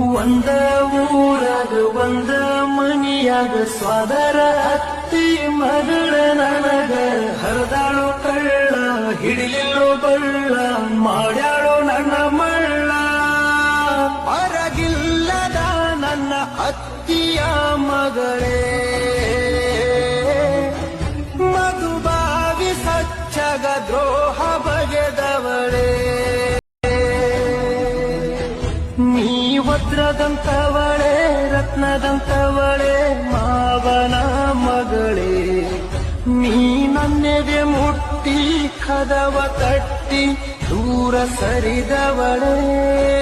ಒಂದ ಊರಾಗ ಒಂದ ಮನಿಯಾಗ ಸ್ವಾದರ ಅತ್ತಿ ಮಗಳ ನನಗ. ಹರಿದಾಳು ಕಳ್ಳ, ಹಿಡಿಲಿಲ್ಲೋ ಬಳ್ಳ, ಮಾಡ್ಯಾಳು ನನ್ನ ಮಳ್ಳ. ಹೊರಗಿಲ್ಲದ ನನ್ನ ಅತ್ತಿಯ ಮಗಳೇ. ಮಧುಬಾವಿ ಸಚ್ಚಗ ದ್ರೋಹ ಬಗೆದವಳೇ ನೀ ವಜ್ರದಂತವಳೆ ರತ್ನದಂತವಳೆ ಮಾವನ ಮಗಳೇ. ನೀ ನನ್ನೆದೆ ಮುಟ್ಟಿ ಕದವ ತಟ್ಟಿ ದೂರ ಸರಿದವಳೇ.